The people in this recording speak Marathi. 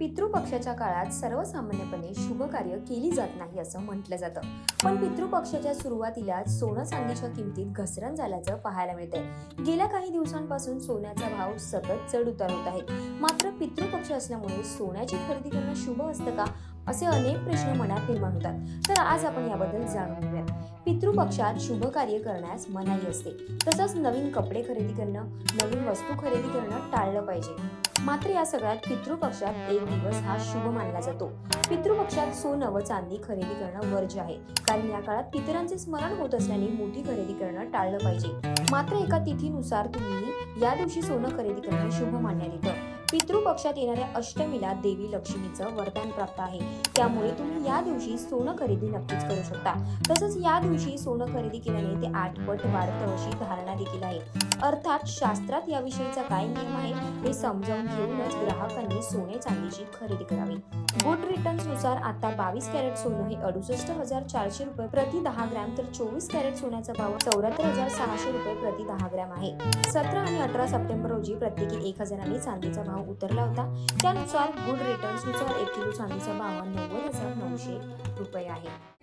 पितृपक्षाच्या काळात सर्वसामान्यपणे शुभ कार्य केली जात नाही असं म्हटलं जातं. पण पितृपक्षाच्या सुरुवातीलाच सोनं चांदीच्या किमतीत घसरण झाल्याचं पाहायला मिळतंय. गेल्या काही दिवसांपासून सोन्याचा भाव सतत चढ उतार होत आहे. मात्र पितृपक्ष असल्यामुळे सोन्याची खरेदी करणं शुभ असतं का? असे अनेक प्रश्न मनात निर्माण होतात. तर आज आपण याबद्दल जाणून घेऊयात. पितृपक्षात शुभ कार्य करण्यास मनाई असते. तसंच नवीन कपडे खरेदी करणं नवीन वस्तू खरेदी करणं टाळलं पाहिजे. मात्र या सगळ्यात पितृपक्षात एक दिवस हा शुभ मानला जातो. पितृपक्षात सोनं व चांदी खरेदी करणं वर्ज्य आहे. कारण या काळात पितरांचे स्मरण होत असल्याने मोठी खरेदी करणं टाळलं पाहिजे. मात्र एका तिथीनुसार तुम्ही या दिवशी सोनं खरेदी करणं शुभ मानण्यात येतं. पितृपक्षात येणाऱ्या अष्टमीला देवी लक्ष्मीचं वरदान प्राप्त आहे. त्यामुळे तुम्ही या दिवशी सोनं खरेदी नक्कीच करू शकता. तसंच या दिवशी सोनं खरेदी केल्याने ते आठपट वाढतं अशी धारणा देखील आहे. अर्थात शास्त्रात याविषयीचा काय नियम आहे हे समजावून घेऊनच ग्राहकांनी सोने चांदीची खरेदी करावी. गुड रिटर्न्सनुसार आता बावीस कॅरेट सोनं हे अडुसष्ट हजार चारशे रुपये प्रति दहा ग्रॅम तर चोवीस कॅरेट सोन्याचा भाव चौऱ्याहत्तर हजार सहाशे रुपये प्रति दहा ग्रॅम आहे. सतरा आणि अठरा सप्टेंबर रोजी प्रत्येकी एक हजारांनी चांदीचा भाव उतरला होता. त्यानुसार गुड रिटर्न्सनुसार एक किलो चांदीचा भाव नव्वद हजार नऊशे रुपये आहे.